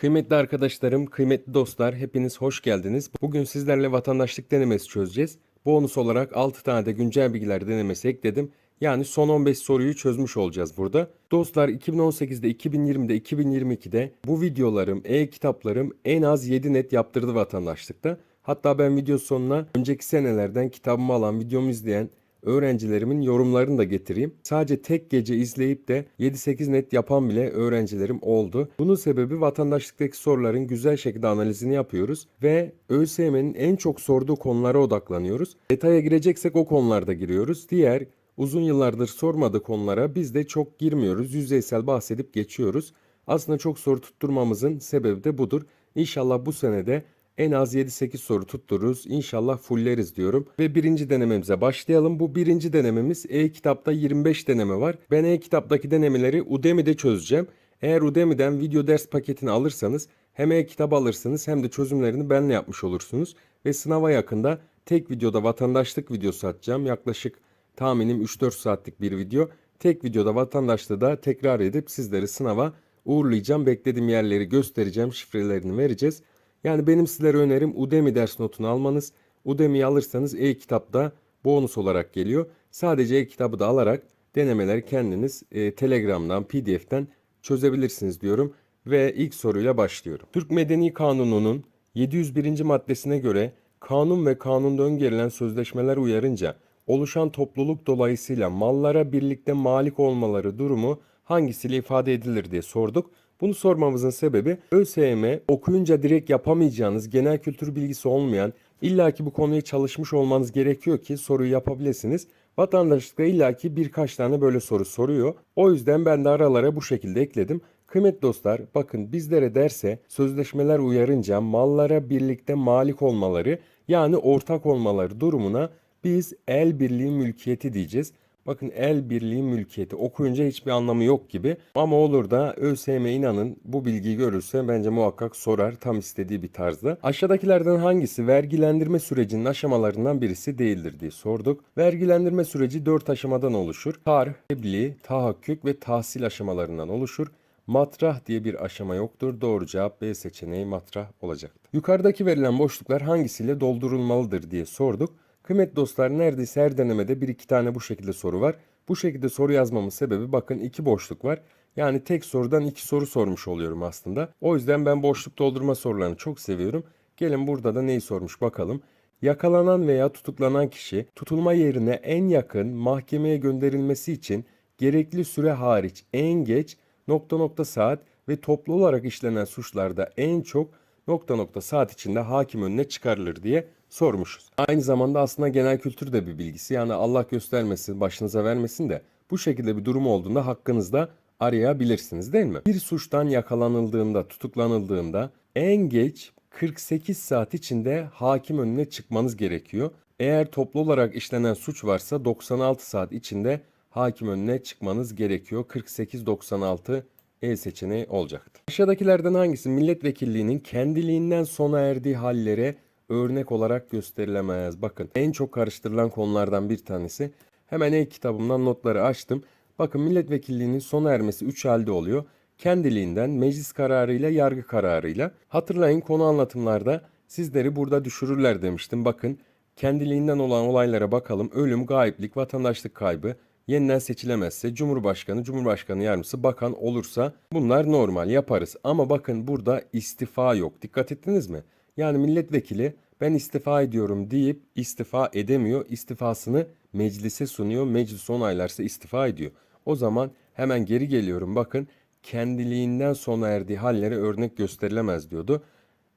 Kıymetli arkadaşlarım, kıymetli dostlar, hepiniz hoş geldiniz. Bugün sizlerle vatandaşlık denemesi çözeceğiz. Bonus olarak 6 tane de güncel bilgiler denemesi ekledim. Yani son 15 soruyu çözmüş olacağız burada. Dostlar 2018'de, 2020'de, 2022'de bu videolarım, e-kitaplarım en az 7 net yaptırdı vatandaşlıkta. Hatta ben video sonuna önceki senelerden kitabımı alan, videomu izleyen öğrencilerimin yorumlarını da getireyim. Sadece tek gece izleyip de 7-8 net yapan bile öğrencilerim oldu. Bunun sebebi vatandaşlıktaki soruların güzel şekilde analizini yapıyoruz ve ÖSYM'nin en çok sorduğu konulara odaklanıyoruz. Detaya gireceksek o konularda giriyoruz. Diğer uzun yıllardır sormadığı konulara biz de çok girmiyoruz. Yüzeysel bahsedip geçiyoruz. Aslında çok soru tutturmamızın sebebi de budur. İnşallah bu senede en az 7-8 soru tuttururuz. İnşallah fulleriz diyorum. Ve birinci denememize başlayalım. Bu birinci denememiz e-kitapta 25 deneme var. Ben e-kitaptaki denemeleri Udemy'de çözeceğim. Eğer Udemy'den video ders paketini alırsanız hem e-kitap alırsınız hem de çözümlerini benle yapmış olursunuz. Ve sınava yakında tek videoda vatandaşlık videosu atacağım. Yaklaşık tahminim 3-4 saatlik bir video. Tek videoda vatandaşlığı da tekrar edip sizleri sınava uğurlayacağım. Beklediğim yerleri göstereceğim, şifrelerini vereceğiz. Yani benim sizlere önerim Udemy ders notunu almanız. Udemy'yi alırsanız e-kitapta bonus olarak geliyor. Sadece e-kitabı da alarak denemeleri kendiniz e, Telegram'dan, PDF'ten çözebilirsiniz diyorum. Ve ilk soruyla başlıyorum. Türk Medeni Kanunu'nun 701. maddesine göre kanun ve kanunda öngörülen sözleşmeler uyarınca oluşan topluluk dolayısıyla mallara birlikte malik olmaları durumu hangisiyle ifade edilir diye sorduk. Bunu sormamızın sebebi ÖSYM okuyunca direkt yapamayacağınız genel kültür bilgisi olmayan illaki bu konuyu çalışmış olmanız gerekiyor ki soruyu yapabilirsiniz. Vatandaşlıkta illaki birkaç tane böyle soru soruyor. O yüzden ben de aralara bu şekilde ekledim. Kıymetli dostlar bakın bizlere derse sözleşmeler uyarınca mallara birlikte malik olmaları yani ortak olmaları durumuna biz el birliği mülkiyeti diyeceğiz. Bakın el birliği mülkiyeti okuyunca hiçbir anlamı yok gibi. Ama olur da ÖSYM inanın bu bilgiyi görürse bence muhakkak sorar tam istediği bir tarzda. Aşağıdakilerden hangisi vergilendirme sürecinin aşamalarından birisi değildir diye sorduk. Vergilendirme süreci 4 aşamadan oluşur. Tarih, tebliğ, tahakkük ve tahsil aşamalarından oluşur. Matrah diye bir aşama yoktur. Doğru cevap B seçeneği matrah olacaktır. Yukarıdaki verilen boşluklar hangisiyle doldurulmalıdır diye sorduk. Kıymetli dostlar neredeyse her denemede bir iki tane bu şekilde soru var. Bu şekilde soru yazmamın sebebi bakın iki boşluk var. Yani tek sorudan iki soru sormuş oluyorum aslında. O yüzden ben boşluk doldurma sorularını çok seviyorum. Gelin burada da neyi sormuş bakalım. Yakalanan veya tutuklanan kişi tutulma yerine en yakın mahkemeye gönderilmesi için gerekli süre hariç en geç nokta nokta saat ve toplu olarak işlenen suçlarda en çok nokta nokta saat içinde hakim önüne çıkarılır diye sormuşuz. Aynı zamanda aslında genel kültür de bir bilgisi. Yani Allah göstermesin, başınıza vermesin de bu şekilde bir durum olduğunda hakkınızda arayabilirsiniz değil mi? Bir suçtan yakalanıldığında, tutuklanıldığında en geç 48 saat içinde hakim önüne çıkmanız gerekiyor. Eğer toplu olarak işlenen suç varsa 96 saat içinde hakim önüne çıkmanız gerekiyor. 48-96 E seçeneği olacaktır. Aşağıdakilerden hangisi milletvekilliğinin kendiliğinden sona erdiği hallere örnek olarak gösterilemez. Bakın en çok karıştırılan konulardan bir tanesi. Hemen e-kitabımdan notları açtım. Bakın milletvekilliğinin sona ermesi 3 halde oluyor. Kendiliğinden, meclis kararıyla, yargı kararıyla. Hatırlayın konu anlatımlarda sizleri burada düşürürler demiştim. Bakın kendiliğinden olan olaylara bakalım. Ölüm, gayiplik, vatandaşlık kaybı, yeniden seçilemezse Cumhurbaşkanı, Cumhurbaşkanı yardımcısı, bakan olursa bunlar normal yaparız. Ama bakın burada istifa yok. Dikkat ettiniz mi? Yani milletvekili ben istifa ediyorum deyip istifa edemiyor. İstifasını meclise sunuyor. Meclis onaylarsa istifa ediyor. O zaman hemen geri geliyorum. Bakın kendiliğinden sona erdiği hallere örnek gösterilemez diyordu.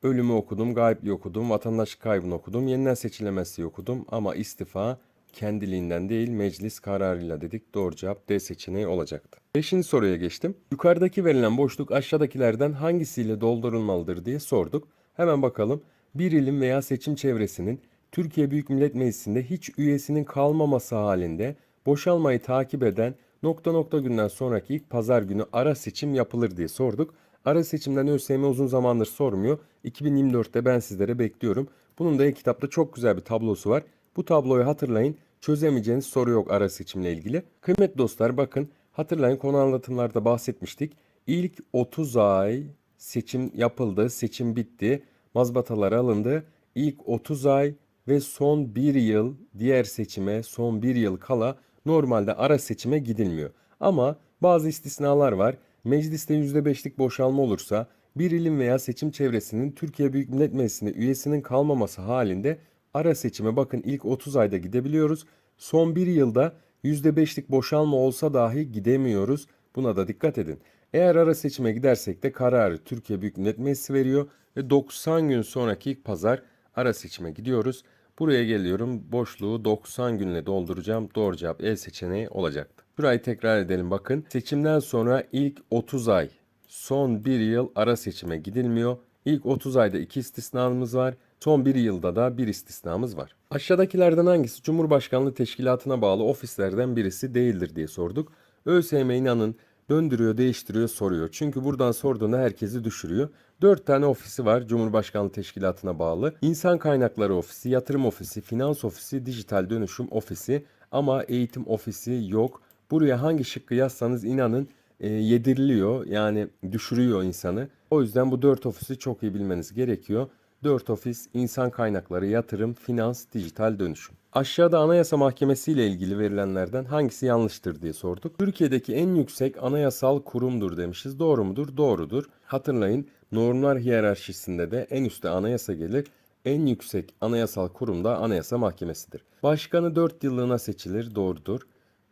Ölümü okudum, gayipli okudum, vatandaşlık kaybını okudum, yeniden seçilemezse okudum ama istifa kendiliğinden değil meclis kararıyla dedik. Doğru cevap D seçeneği olacaktı. Beşinci soruya geçtim. Yukarıdaki verilen boşluk aşağıdakilerden hangisiyle doldurulmalıdır diye sorduk. Hemen bakalım. Bir ilim veya seçim çevresinin Türkiye Büyük Millet Meclisi'nde hiç üyesinin kalmaması halinde boşalmayı takip eden nokta nokta günden sonraki ilk pazar günü ara seçim yapılır diye sorduk. Ara seçimden ÖSYM uzun zamandır sormuyor. 2024'te ben sizlere bekliyorum. Bunun da e-kitapta çok güzel bir tablosu var. Bu tabloyu hatırlayın. Çözemeyeceğiniz soru yok ara seçimle ilgili. Kıymetli dostlar bakın hatırlayın konu anlatımlarda bahsetmiştik. İlk 30 ay seçim yapıldı, seçim bitti, mazbatalar alındı. İlk 30 ay ve son 1 yıl diğer seçime son 1 yıl kala normalde ara seçime gidilmiyor. Ama bazı istisnalar var. Mecliste %5'lik boşalma olursa bir ilim veya seçim çevresinin Türkiye Büyük Millet Meclisi'nde üyesinin kalmaması halinde ara seçime bakın ilk 30 ayda gidebiliyoruz. Son bir yılda %5'lik boşalma olsa dahi gidemiyoruz. Buna da dikkat edin. Eğer ara seçime gidersek de kararı Türkiye Büyük Millet Meclisi veriyor ve 90 gün sonraki ilk pazar ara seçime gidiyoruz. Buraya geliyorum. Boşluğu 90 günle dolduracağım. Doğru cevap E seçeneği olacaktı. Burayı tekrar edelim bakın. Seçimden sonra ilk 30 ay son bir yıl ara seçime gidilmiyor. İlk 30 ayda iki istisnamız var. Son bir yılda da bir istisnamız var. Aşağıdakilerden hangisi Cumhurbaşkanlığı Teşkilatı'na bağlı ofislerden birisi değildir diye sorduk. ÖSYM inanın döndürüyor, değiştiriyor, soruyor. Çünkü buradan sorduğunda herkesi düşürüyor. 4 tane ofisi var Cumhurbaşkanlığı Teşkilatı'na bağlı. İnsan Kaynakları Ofisi, Yatırım Ofisi, Finans Ofisi, Dijital Dönüşüm Ofisi ama Eğitim Ofisi yok. Buraya hangi şıkkı yazsanız inanın e, yediriliyor yani düşürüyor insanı. O yüzden bu 4 ofisi çok iyi bilmeniz gerekiyor. 4 ofis insan kaynakları, yatırım, finans, dijital dönüşüm. Aşağıda Anayasa Mahkemesi ile ilgili verilenlerden hangisi yanlıştır diye sorduk. Türkiye'deki en yüksek anayasal kurumdur demişiz. Doğru mudur? Doğrudur. Hatırlayın normlar hiyerarşisinde de en üstte anayasa gelir. En yüksek anayasal kurum da Anayasa Mahkemesi'dir. Başkanı 4 yıllığına seçilir. Doğrudur.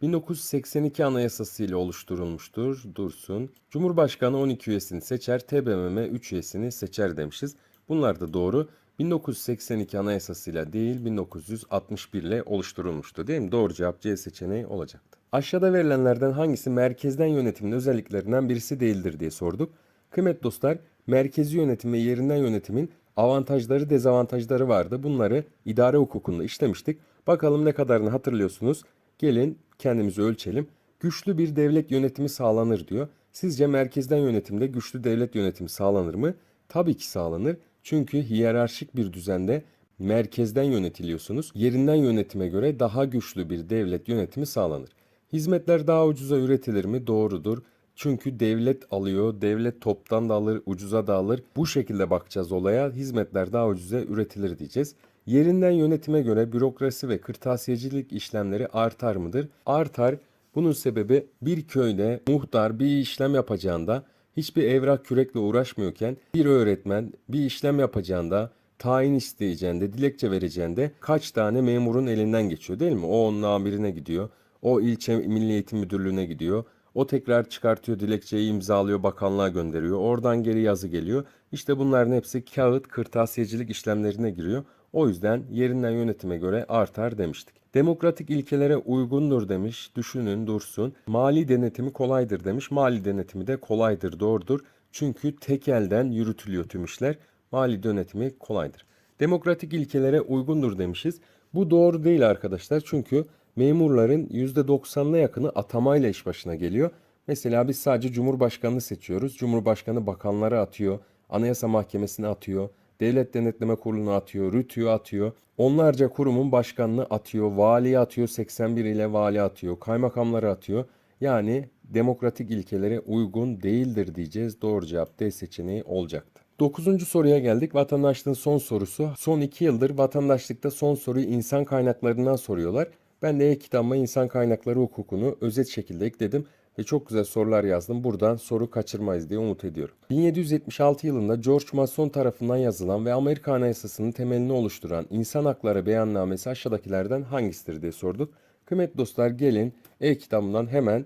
1982 Anayasası ile oluşturulmuştur. Dursun. Cumhurbaşkanı 12 üyesini seçer, TBMM 3 üyesini seçer demişiz. Bunlar da doğru. 1982 Anayasasıyla değil 1961 ile oluşturulmuştu değil mi? Doğru cevap C seçeneği olacaktı. Aşağıda verilenlerden hangisi merkezden yönetimin özelliklerinden birisi değildir diye sorduk. Kıymet dostlar, merkezi yönetim ve yerinden yönetimin avantajları dezavantajları vardı. Bunları idare hukukunda işlemiştik. Bakalım ne kadarını hatırlıyorsunuz. Gelin kendimizi ölçelim. Güçlü bir devlet yönetimi sağlanır diyor. Sizce merkezden yönetimde güçlü devlet yönetimi sağlanır mı? Tabii ki sağlanır. Çünkü hiyerarşik bir düzende merkezden yönetiliyorsunuz. Yerinden yönetime göre daha güçlü bir devlet yönetimi sağlanır. Hizmetler daha ucuza üretilir mi? Doğrudur. Çünkü devlet alıyor, devlet toptan da alır, ucuza da alır. Bu şekilde bakacağız olaya. Hizmetler daha ucuza üretilir diyeceğiz. Yerinden yönetime göre bürokrasi ve kırtasiyecilik işlemleri artar mıdır? Artar. Bunun sebebi bir köyde muhtar bir işlem yapacağında hiçbir evrak kürekle uğraşmıyorken bir öğretmen bir işlem yapacağında tayin isteyeceğinde, dilekçe vereceğinde kaç tane memurun elinden geçiyor değil mi? O onun amirine gidiyor. O ilçe Milli Eğitim Müdürlüğü'ne gidiyor. O tekrar çıkartıyor dilekçeyi imzalıyor bakanlığa gönderiyor. Oradan geri yazı geliyor. İşte bunların hepsi kağıt kırtasiyecilik işlemlerine giriyor. O yüzden yerinden yönetime göre artar demiştik. Demokratik ilkelere uygundur demiş. Düşünün dursun. Mali denetimi kolaydır demiş. Mali denetimi de kolaydır doğrudur. Çünkü tek elden yürütülüyor tüm işler. Mali denetimi kolaydır. Demokratik ilkelere uygundur demişiz. Bu doğru değil arkadaşlar. Çünkü memurların %90'ına yakını atamayla iş başına geliyor. Mesela biz sadece Cumhurbaşkanını seçiyoruz. Cumhurbaşkanı bakanları atıyor. Anayasa Mahkemesi'ne atıyor. Devlet Denetleme Kurulu'na atıyor, RÜTÜ'ye atıyor. Onlarca kurumun başkanını atıyor, valiye atıyor, 81 ile vali atıyor, kaymakamları atıyor. Yani demokratik ilkelere uygun değildir diyeceğiz. Doğru cevap D seçeneği olacaktı. Dokuzuncu soruya geldik. Vatandaşlığın son sorusu. Son iki yıldır vatandaşlıkta son soruyu insan kaynaklarından soruyorlar. Ben de e-kitabıma insan kaynakları hukukunu özet şekilde ekledim ve çok güzel sorular yazdım. Buradan soru kaçırmayız diye umut ediyorum. 1776 yılında George Mason tarafından yazılan ve Amerika Anayasası'nın temelini oluşturan İnsan Hakları Beyannamesi aşağıdakilerden hangisidir diye sorduk. Kıymetli dostlar gelin e-kitabından hemen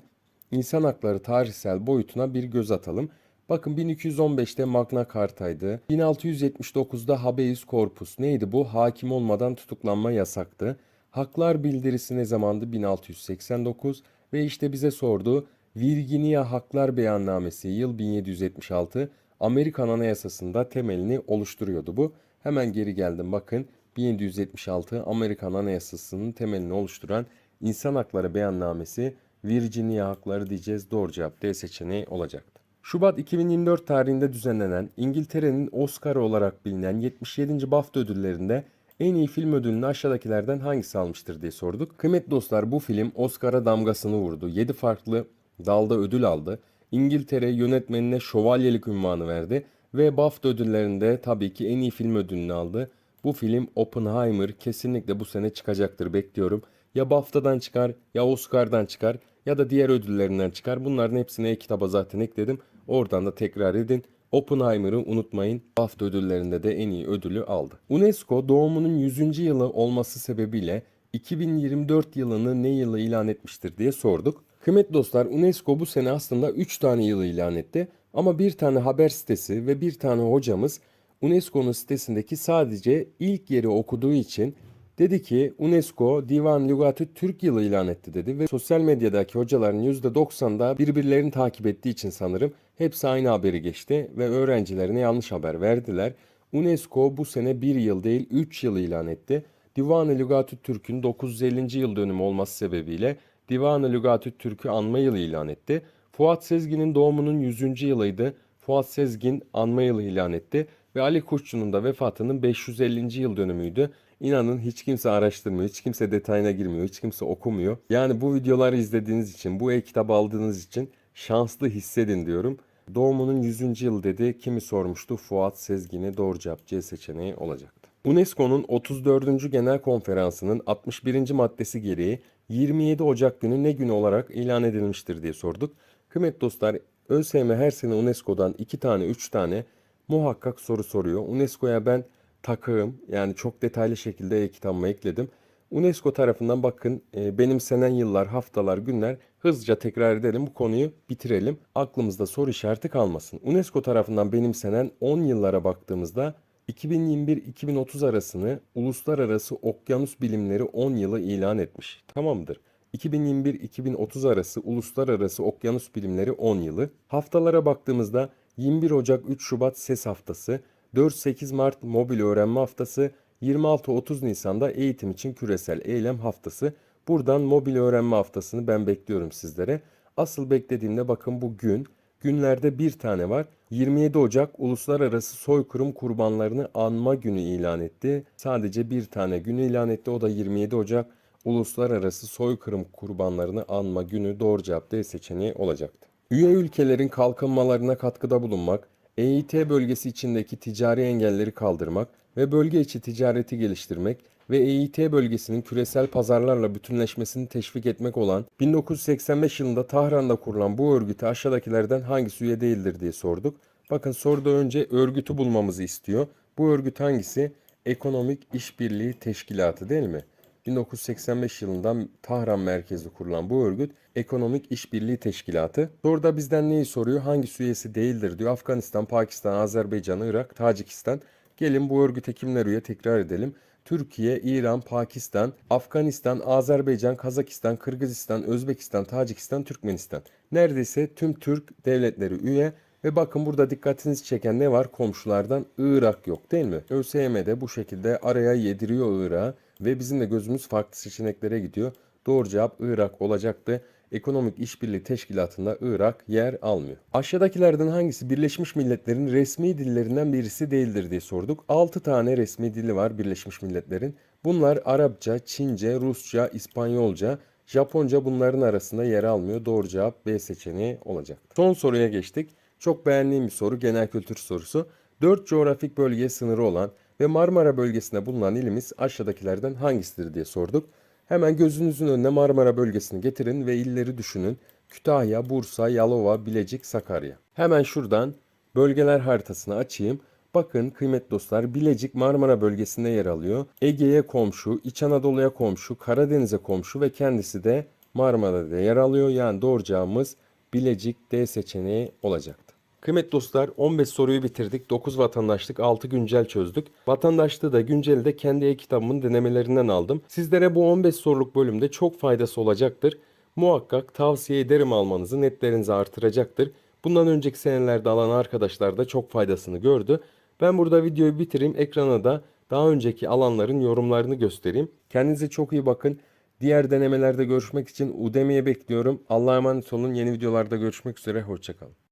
İnsan hakları tarihsel boyutuna bir göz atalım. Bakın 1215'te Magna Carta'ydı. 1679'da Habeas Corpus neydi bu? Hakim olmadan tutuklanma yasaktı. Haklar bildirisi ne zamandı? 1689 ve işte bize sordu. Virginia Haklar Beyannamesi yıl 1776 Amerikan Anayasası'nda temelini oluşturuyordu bu. Hemen geri geldim bakın 1776 Amerikan Anayasası'nın temelini oluşturan İnsan Hakları Beyannamesi Virginia Hakları diyeceğiz. Doğru cevap D seçeneği olacaktı. Şubat 2024 tarihinde düzenlenen İngiltere'nin Oscar olarak bilinen 77. BAFTA ödüllerinde en iyi film ödülünü aşağıdakilerden hangisi almıştır diye sorduk. Kıymetli dostlar bu film Oscar'a damgasını vurdu. 7 farklı dalda ödül aldı. İngiltere yönetmenine şövalyelik ünvanı verdi. Ve BAFTA ödüllerinde tabii ki en iyi film ödülünü aldı. Bu film Oppenheimer kesinlikle bu sene çıkacaktır bekliyorum. Ya BAFTA'dan çıkar ya Oscar'dan çıkar ya da diğer ödüllerinden çıkar. Bunların hepsini e-kitaba zaten ekledim. Oradan da tekrar edin. Oppenheimer'ı unutmayın. BAFTA ödüllerinde de en iyi ödülü aldı. UNESCO doğumunun 100. yılı olması sebebiyle 2024 yılını ne yılı ilan etmiştir diye sorduk. Kıymetli dostlar UNESCO bu sene aslında 3 tane yılı ilan etti. Ama bir tane haber sitesi ve bir tane hocamız UNESCO'nun sitesindeki sadece ilk yeri okuduğu için dedi ki UNESCO Divan Lügatı Türk yılı ilan etti dedi ve sosyal medyadaki hocaların %90'da birbirlerini takip ettiği için sanırım hepsi aynı haberi geçti ve öğrencilerine yanlış haber verdiler. UNESCO bu sene bir yıl değil 3 yıl ilan etti. Divan-ı Lügatü Türk'ün 950. yıl dönümü olması sebebiyle Divan-ı Lügatü Türk'ü anma yılı ilan etti. Fuat Sezgin'in doğumunun 100. yılıydı. Fuat Sezgin anma yılı ilan etti ve Ali Kuşçu'nun da vefatının 550. yıl dönümüydü. İnanın hiç kimse araştırmıyor, hiç kimse detayına girmiyor, hiç kimse okumuyor. Yani bu videoları izlediğiniz için, bu e-kitap aldığınız için şanslı hissedin diyorum. Doğumunun 100. yıl dedi. Kimi sormuştu? Fuat Sezgin'e doğru cevap C seçeneği olacaktı. UNESCO'nun 34. Genel Konferansı'nın 61. maddesi gereği 27 Ocak günü ne günü olarak ilan edilmiştir diye sorduk. Kıymetli dostlar, ÖSYM her sene UNESCO'dan 2 tane 3 tane muhakkak soru soruyor. UNESCO'ya ben takığım yani çok detaylı şekilde e-kitabıma ekledim. UNESCO tarafından bakın e, benimsenen yıllar, haftalar, günler hızlıca tekrar edelim bu konuyu bitirelim. Aklımızda soru işareti kalmasın. UNESCO tarafından benimsenen 10 yıllara baktığımızda 2021-2030 arasını Uluslararası Okyanus Bilimleri 10 yılı ilan etmiş. Tamamdır. 2021-2030 arası Uluslararası Okyanus Bilimleri 10 yılı. Haftalara baktığımızda 21 Ocak 3 Şubat SES haftası, 4-8 Mart Mobil Öğrenme Haftası, 26-30 Nisan'da eğitim için küresel eylem haftası. Buradan mobil öğrenme haftasını ben bekliyorum sizlere. Asıl beklediğimde bakın bu gün. Günlerde bir tane var. 27 Ocak Uluslararası Soykırım Kurbanlarını Anma Günü ilan etti. Sadece bir tane günü ilan etti. O da 27 Ocak Uluslararası Soykırım Kurbanlarını Anma Günü doğru cevap D seçeneği olacaktı. Üye ülkelerin kalkınmalarına katkıda bulunmak, EİT bölgesi içindeki ticari engelleri kaldırmak ve bölge içi ticareti geliştirmek ve EİT bölgesinin küresel pazarlarla bütünleşmesini teşvik etmek olan 1985 yılında Tahran'da kurulan bu örgüte aşağıdakilerden hangisi üye değildir diye sorduk. Bakın soruda önce örgütü bulmamızı istiyor. Bu örgüt hangisi? Ekonomik İşbirliği Teşkilatı değil mi? 1985 yılında Tahran merkezi kurulan bu örgüt Ekonomik İşbirliği Teşkilatı. Soruda bizden neyi soruyor? Hangi üyesi değildir diyor. Afganistan, Pakistan, Azerbaycan, Irak, Tacikistan. Gelin bu örgüte kimler üye tekrar edelim. Türkiye, İran, Pakistan, Afganistan, Azerbaycan, Kazakistan, Kırgızistan, Özbekistan, Tacikistan, Türkmenistan. Neredeyse tüm Türk devletleri üye ve bakın burada dikkatinizi çeken ne var? Komşulardan Irak yok değil mi? ÖSYM de bu şekilde araya yediriyor Irak'ı ve bizim de gözümüz farklı seçeneklere gidiyor. Doğru cevap Irak olacaktı. Ekonomik İşbirliği Teşkilatı'nda Irak yer almıyor. Aşağıdakilerden hangisi Birleşmiş Milletler'in resmi dillerinden birisi değildir diye sorduk. 6 tane resmi dili var Birleşmiş Milletler'in. Bunlar Arapça, Çince, Rusça, İspanyolca, Japonca bunların arasında yer almıyor. Doğru cevap B seçeneği olacak. Son soruya geçtik. Çok beğendiğim bir soru, genel kültür sorusu. 4 coğrafik bölgeye sınırı olan ve Marmara bölgesinde bulunan ilimiz aşağıdakilerden hangisidir diye sorduk. Hemen gözünüzün önüne Marmara bölgesini getirin ve illeri düşünün. Kütahya, Bursa, Yalova, Bilecik, Sakarya. Hemen şuradan bölgeler haritasını açayım. Bakın kıymetli dostlar Bilecik Marmara bölgesinde yer alıyor. Ege'ye komşu, İç Anadolu'ya komşu, Karadeniz'e komşu ve kendisi de Marmara'da yer alıyor. Yani doğru cevabımız Bilecik D seçeneği olacaktı. Kıymetli dostlar 15 soruyu bitirdik. 9 vatandaşlık 6 güncel çözdük. Vatandaşlığı da günceli de kendi e-kitabımın denemelerinden aldım. Sizlere bu 15 soruluk bölümde çok faydası olacaktır. Muhakkak tavsiye ederim almanızı netlerinizi artıracaktır. Bundan önceki senelerde alan arkadaşlar da çok faydasını gördü. Ben burada videoyu bitireyim. Ekrana da daha önceki alanların yorumlarını göstereyim. Kendinize çok iyi bakın. Diğer denemelerde görüşmek için Udemy'ye bekliyorum. Allah'a emanet olun. Yeni videolarda görüşmek üzere. Hoşçakalın.